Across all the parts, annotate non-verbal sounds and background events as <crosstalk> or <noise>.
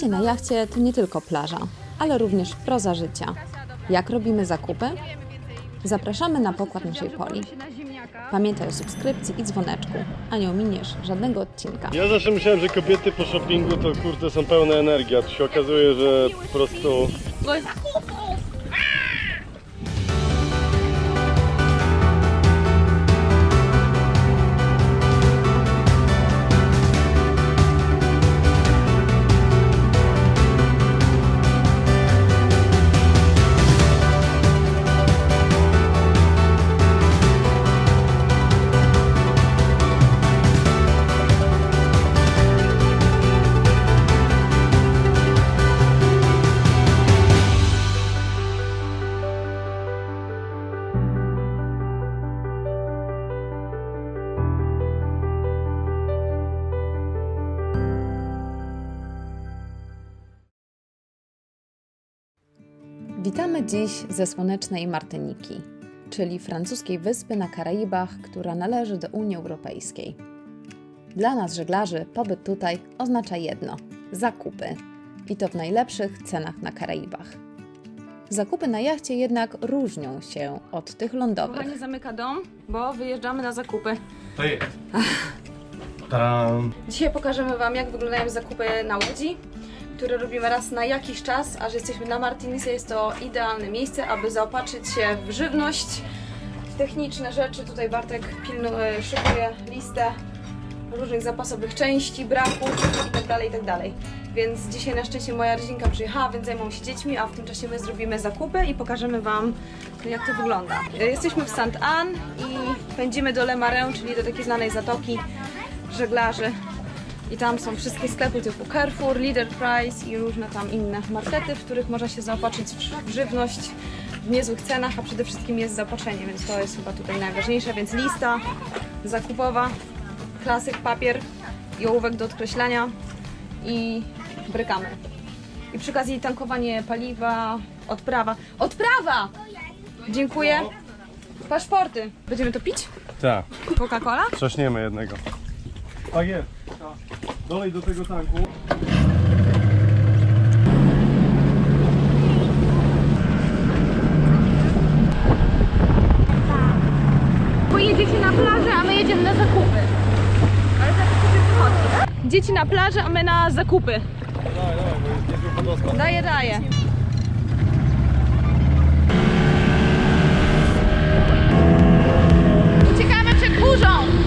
Życie na jachcie to nie tylko plaża, ale również proza życia. Jak robimy zakupy? Zapraszamy na pokład naszej poli. Pamiętaj o subskrypcji i dzwoneczku, a nie ominiesz żadnego odcinka. Ja zawsze myślałem, że kobiety po shoppingu to kurde są pełne energii, a tu się okazuje, że po prostu Witamy dziś ze słonecznej Martyniki, czyli francuskiej wyspy na Karaibach, która należy do Unii Europejskiej. Dla nas, żeglarzy, pobyt tutaj oznacza jedno zakupy i to w najlepszych cenach na Karaibach. Zakupy na jachcie jednak różnią się od tych lądowych. Kochanie zamyka dom, bo wyjeżdżamy na zakupy. to jest. Dzisiaj pokażemy Wam, jak wyglądają zakupy na Łodzi, które robimy raz na jakiś czas, a że jesteśmy na Martinisie, jest to idealne miejsce, aby zaopatrzyć się w żywność, techniczne rzeczy. Tutaj Bartek pilnuje, szykuje listę różnych zapasowych części, braków itd., itd. Więc dzisiaj na szczęście moja rodzinka przyjechała, więc zajmą się dziećmi, a w tym czasie my zrobimy zakupy i pokażemy Wam, jak to wygląda. Jesteśmy w St. Anne i pędzimy do Le Marin, czyli do takiej znanej zatoki żeglarzy. I tam są wszystkie sklepy typu Carrefour, Leader Price i różne tam inne markety, w których można się zaopatrzyć w żywność w niezłych cenach, a przede wszystkim jest zaopatrzenie, więc to jest chyba tutaj najważniejsze. Więc lista zakupowa, klasyk, papier i ołówek do odkreślania i brykamy. I przy okazji tankowanie paliwa, odprawa. Odprawa! Dziękuję. Paszporty. Będziemy to pić? Tak, Coca-Cola? trzaśniemy jednego. Tak jest. Dolej do tego tanku. Pojedziecie na plażę, a my jedziemy na zakupy. Ale za zakupy wychodzi. Dzieci na plażę, a my na zakupy. Daj, daj, bo jest niezły wodospad. Daję, daję. Uciekamy przed burzą!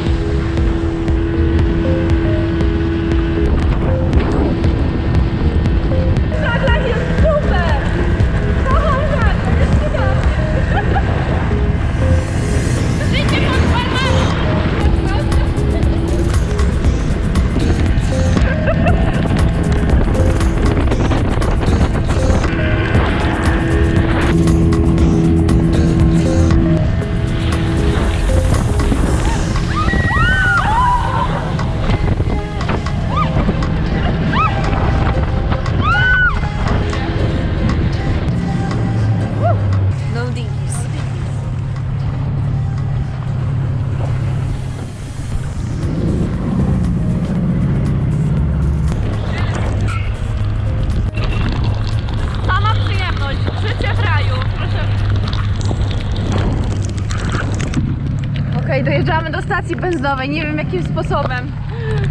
Do stacji benzynowej, nie wiem jakim sposobem.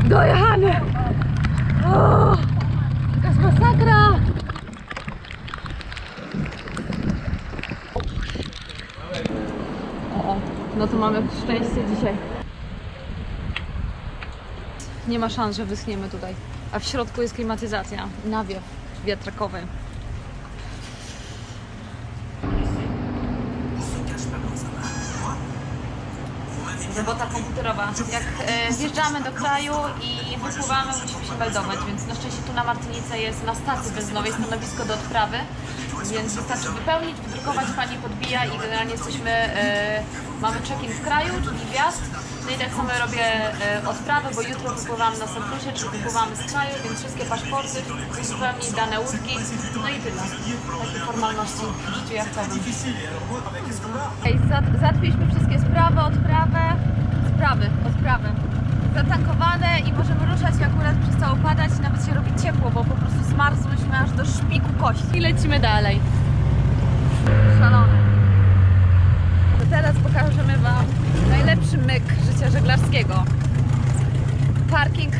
Dojechany! O, masakra! No to mamy szczęście dzisiaj. Nie ma szans, że wyschniemy tutaj. A w środku jest klimatyzacja, nawiew wiatrakowy. Robota komputerowa. Jak e, wjeżdżamy do kraju i wypływamy, musimy się meldować, więc na szczęście tu na Martynice jest na stacji benzynowej stanowisko do odprawy, więc wystarczy wypełnić, wydrukować, pani podbija i generalnie jesteśmy, e, mamy check-in w kraju, czyli wjazd. No i tak samo robię e, odprawę, bo jutro wypływamy na Santrusie, czyli wypływamy z kraju, więc wszystkie paszporty, zupełnie dane łódki, no i tyle. Takie formalności w życiu zat- załatwiliśmy wszystkie sprawy, odprawę, sprawy, odprawy. zatankowane i możemy ruszać i akurat przestało padać nawet się robi ciepło, bo po prostu zmarzłyśmy aż do szpiku kości. I lecimy dalej. Szalone. To teraz pokażemy Wam najlepszy myk życia żeglarskiego. Parking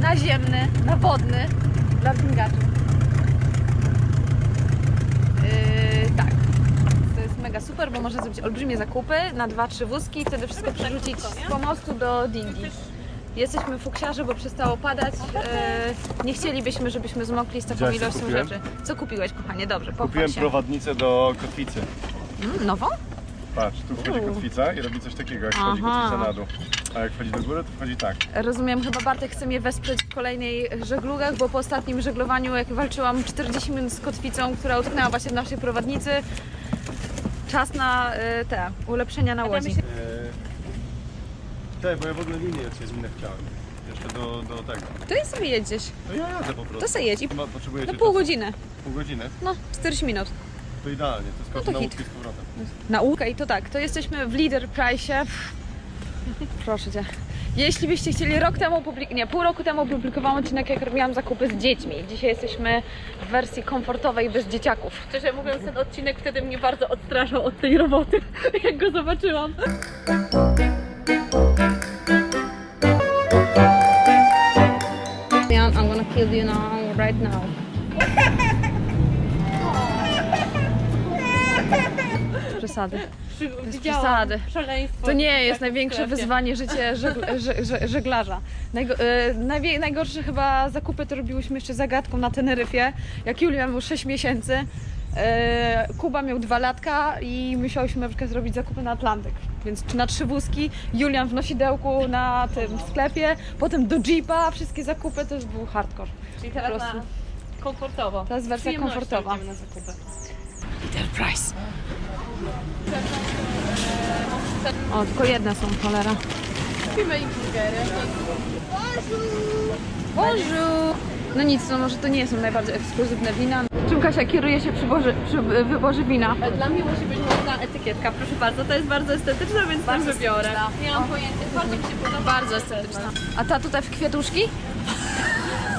naziemny, nawodny dla węgaczy. Yy, tak. To jest mega super, bo można zrobić olbrzymie zakupy na 2-3 wózki i wtedy wszystko przerzucić z pomostu do dingi. Jesteśmy fuksiarze, bo przestało padać. Yy, nie chcielibyśmy, żebyśmy zmokli z taką Widziałaś, co ilością kupiłem? rzeczy. Co kupiłeś, kochanie? Dobrze, pochwal Kupiłem się. prowadnicę do kotwicy. Mm, nową? Patrz, tu wchodzi kotwica i robi coś takiego, jak wchodzi Aha. kotwica na dół. A jak wchodzi do góry, to wchodzi tak. Rozumiem, chyba Bartek chce mnie wesprzeć w kolejnej żeglugach, bo po ostatnim żeglowaniu, jak walczyłam 40 minut z kotwicą, która utknęła właśnie w naszej prowadnicy, czas na y, te ulepszenia na łodzi. Eee, tak, bo ja w ogóle linię od ciebie zmienię chciałem. Jeszcze do, do tego. To jest sobie jedź gdzieś. To ja jadę po prostu. To sobie jedź. i Ma- Potrzebujecie No pół czasu? godziny. Pół godziny? No, 40 minut. To idealnie, to jest No no to na hit. łódki z powrotem. Nauka i to tak, to jesteśmy w Leader Price. Proszę Cię. Jeśli byście chcieli rok temu, publik- nie, pół roku temu publikowałam odcinek, jak robiłam zakupy z dziećmi. Dzisiaj jesteśmy w wersji komfortowej, bez dzieciaków. Szczerze mówiąc, ten odcinek wtedy mnie bardzo odstraszał od tej roboty, <laughs> jak go zobaczyłam. I'm gonna kill you now, right now. <laughs> <laughs> Przesady. Widziałam przesady. szaleństwo. To nie jest największe wyzwanie życie <laughs> żegl- żeg- żeg- żeglarza. Najgo- e, najwie- najgorsze chyba zakupy to robiłyśmy jeszcze zagadką na Teneryfie. Jak Julia miał 6 miesięcy, e, Kuba miał 2 latka i musiałyśmy na przykład zrobić zakupy na Atlantyk. Więc czy na trzy wózki, Julian w nosidełku na tym sklepie, potem do Jeepa, wszystkie zakupy to już był hardcore. Czyli teraz po prostu. na komfortowo. To jest wersja komfortowa. idziemy O, tylko jedne są, cholera. Kupimy i burgery. Bonjour! No nic, no może to nie są najbardziej ekskluzywne wina. Czym Kasia kieruje się przy, boży, przy wyborze wina? Dla mnie musi być modna etykietka, proszę bardzo. To jest bardzo estetyczna, więc bardzo wybiorę. Nie mam pojęcia, bardzo mi się podoba. Bardzo estetyczna. A ta tutaj w kwiatuszki?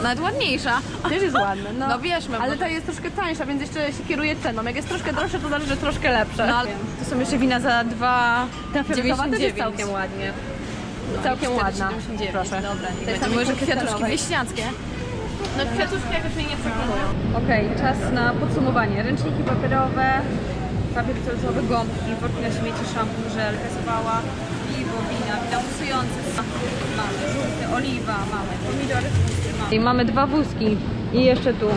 Nawet ładniejsza. Też jest ładna, no. No wiesz, Ale ta jest troszkę tańsza, więc jeszcze się kieruje ceną. Jak jest troszkę droższe, to znaczy, że troszkę lepsze. No, ale to są jeszcze wina za 2,99. ta fioletowa też jest całkiem ładnie. całkiem ładna. 4,79. Proszę. Dobra, nie To jest będzie. Może kwiatuszki wieśniackie. No kwiatuszki jakoś mnie nie przekonują. Okej, czas na podsumowanie. Ręczniki papierowe, papier toaletowy, gąbki, worki na śmieci, szampon, żel, kasowała, mamy oliwa, mamy pomidory. I mamy dwa wózki i jeszcze tu.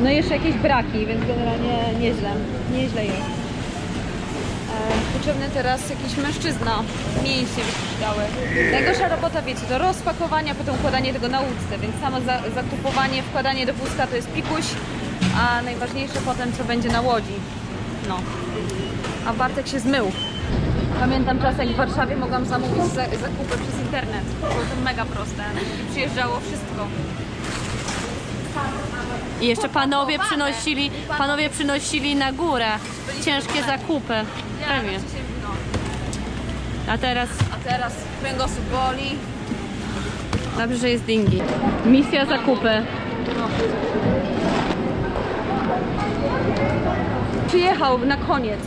No i jeszcze jakieś braki, więc generalnie nieźle, nieźle jest. E, Potrzebny teraz jakiś mężczyzna, mięśnie wykrzyształy. Najgorsza robota, wiecie, to rozpakowanie, potem układanie tego na łódce, więc samo za, zakupowanie, wkładanie do wózka to jest pikuś, a najważniejsze potem, co będzie na łodzi. No. A Bartek się zmył. Pamiętam czas, jak w Warszawie mogłam zamówić za, zakupy przez internet. Było to mega proste. Przyjeżdżało wszystko. I jeszcze panowie przynosili, panowie przynosili na górę ciężkie zakupy. Pewnie. A teraz A teraz kręgosłup boli. dobrze, że jest dingi. Misja zakupy. Przyjechał na koniec.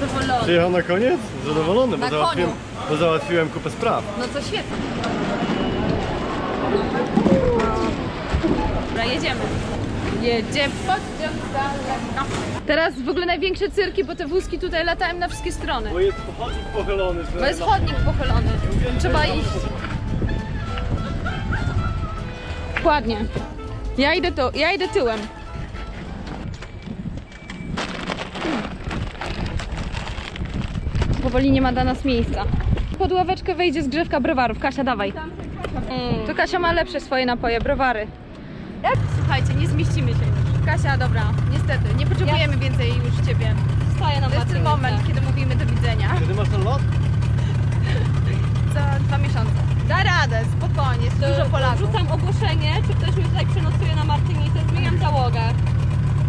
Zadowolony. Przyjechał na koniec? Zadowolony, bo Na załatwiłem, bo załatwiłem kupę spraw. No to świetnie. Dobra, jedziemy. Jedziemy. Pociąg daleko. Teraz w ogóle największe cyrki, bo te wózki tutaj latają na wszystkie strony. Bo jest chodnik pochylony. Bo jest chodnik pochylony. Trzeba iść. Ładnie. Ja idę, to, ja idę tyłem. Powoli nie ma dla nas miejsca. Pod ławeczkę wejdzie zgrzewka browarów. Kasia, dawaj. To Kasia ma lepsze swoje napoje, browary. Słuchajcie, nie zmieścimy się już. Kasia, dobra, niestety, nie potrzebujemy więcej już Ciebie. Staję na To jest ten moment, kiedy mówimy do widzenia. Kiedy masz ten lot? <laughs> Za dwa miesiące. Da radę, spokojnie, jest dużo Polaków. Rzucam ogłoszenie, czy ktoś mi tutaj przenosuje na Martynicę, zmieniam załogę.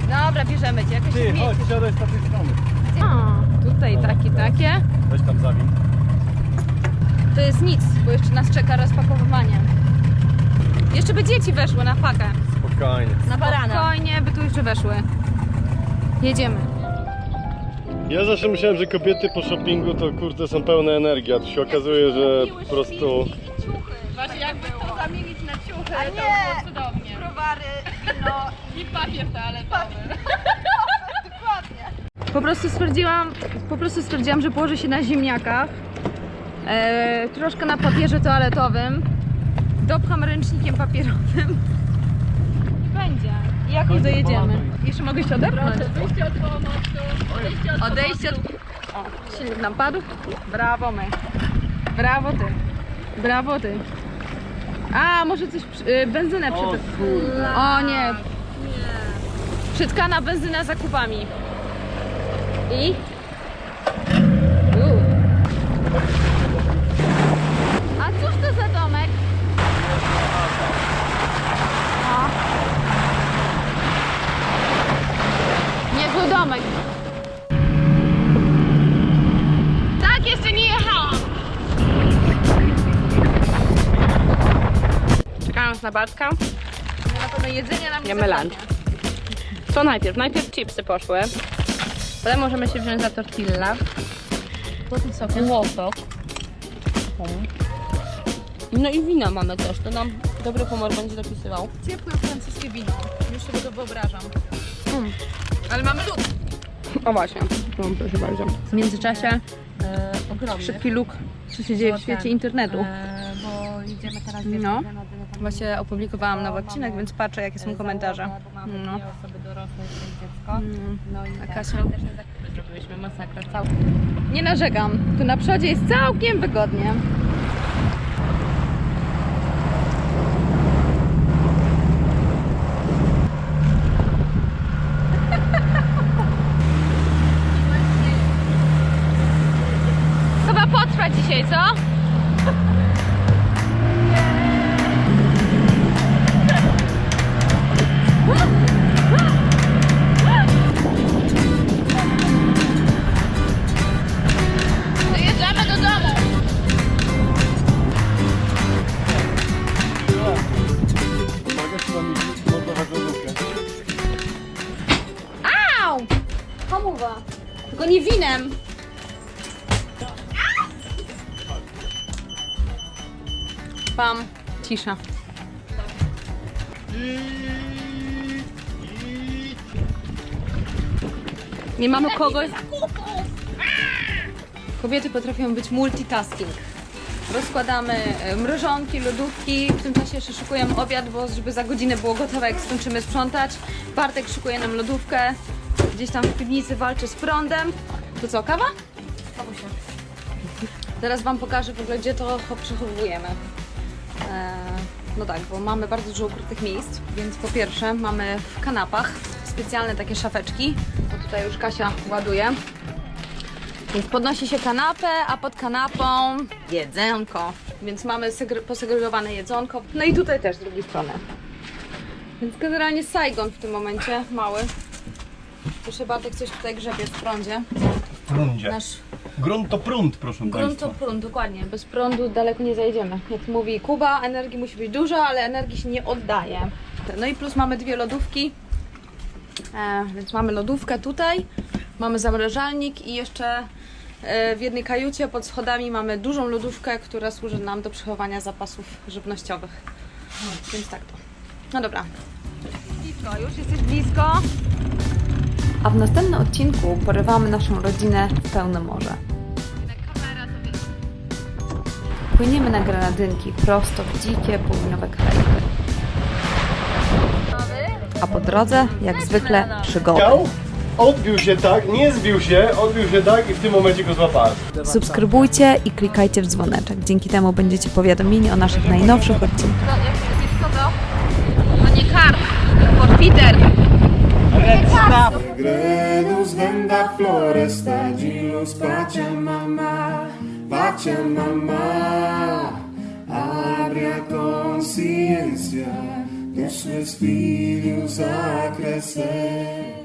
Dobra, bierzemy Cię, jakoś się Ty, chodź, zmieścisz. siadaj z tej strony. A, tutaj takie, takie. Weź tam zawin. to jest nic, bo jeszcze nas czeka rozpakowywanie. Jeszcze by dzieci weszły na pakę. Spokojnie. Na barana. Spokojnie, by tu jeszcze weszły. Jedziemy. Ja zawsze myślałem, że kobiety po shoppingu to kurde są pełne energii, a tu się okazuje, że po prostu Właśnie jakby to zamienić na ciuchy, to było cudownie. Browary, wino. I <laughs> papier toaletowy. <laughs> Po prostu stwierdziłam, po prostu stwierdziłam, że położę się na ziemniakach. E, troszkę na papierze toaletowym. Dopcham ręcznikiem papierowym. I będzie. I jakoś dojedziemy. Jeszcze mogę się odepchnąć. Odejście od pomocy, odejście od. O, silnik nam padł. Brawo my. Brawo ty. Brawo ty. A, może coś... przy- y, benzynę przed... O nie. Przytkana benzyna zakupami. I? A cóż to za domek? O. Niezły domek. Tak, jeszcze nie jechałam. Czekając na Bartka, Na pewno jedzenie nam nie Jemy lunch. Co najpierw? Najpierw chipsy poszły. Potem możemy się wziąć za tortilla. Sokiem. Łosok. No i wina mamy też. To nam dobry humor będzie dopisywał. Ciepłe francuskie wino. Już sobie to wyobrażam. Mm. Ale mamy lód. O właśnie. No, proszę bardzo. W międzyczasie e, ogromny. Szybki luk. Co się dzieje w świecie internetu. E, bo idziemy teraz No. Właśnie opublikowałam nowy odcinek, więc patrzę jakie są komentarze. No. osoby dorosłe dziecko. Mm. No i A tak, Kasia? świąteczne zakupy zrobiłyśmy, masakra. Cały. Nie narzekam. Tu na przodzie jest całkiem wygodnie. Nie winem. Pam. Cisza. Nie mamy kogoś. Kobiety potrafią być multitasking. Rozkładamy e, mrożonki, lodówki, w tym czasie jeszcze szykujemy obiad, bo żeby za godzinę było gotowe, jak skończymy sprzątać. Bartek szykuje nam lodówkę, gdzieś tam w piwnicy walczy z prądem. To co, kawa? Kawusia. Teraz Wam pokażę w ogóle, gdzie to cho- przechowujemy. E, no tak, bo mamy bardzo dużo ukrytych miejsc, więc po pierwsze mamy w kanapach specjalne takie szafeczki, bo tutaj już Kasia ładuje. Więc podnosi się kanapę, a pod kanapą jedzonko. Więc mamy segre- posegregowane jedzonko. No i tutaj też z drugiej strony. Więc generalnie Saigon w tym momencie, mały. Proszę Bartek coś tutaj grzebie w prądzie. Prądzie. Nasz Grunt to prąd, proszę grunt to prąd, dokładnie. Bez prądu daleko nie zajedziemy. Jak mówi Kuba, energii musi być dużo, ale energii się nie oddaje. No i plus mamy dwie lodówki. E, więc mamy lodówkę tutaj, mamy zamrażalnik i jeszcze e, w jednej kajucie pod schodami mamy dużą lodówkę, która służy nam do przechowania zapasów żywnościowych. Więc tak to. No dobra. Blisko, już jesteś blisko. A w następnym odcinku porywamy naszą rodzinę w pełne morze. Płyniemy na Grenadynki prosto w dzikie południowe Karaiby. A po drodze, jak zwykle, przygody. Odbił się tak, nie zbił się, odbił się tak i w tym momencie go złapałem. Subskrybujcie i klikajcie w dzwoneczek. Dzięki temu będziecie powiadomieni o naszych najnowszych odcinkach. Co to? Nie porfiter. Segredos vem da floresta de luz Pachamama, Pachamama. Abre a consciência dos seus filhos a crescer.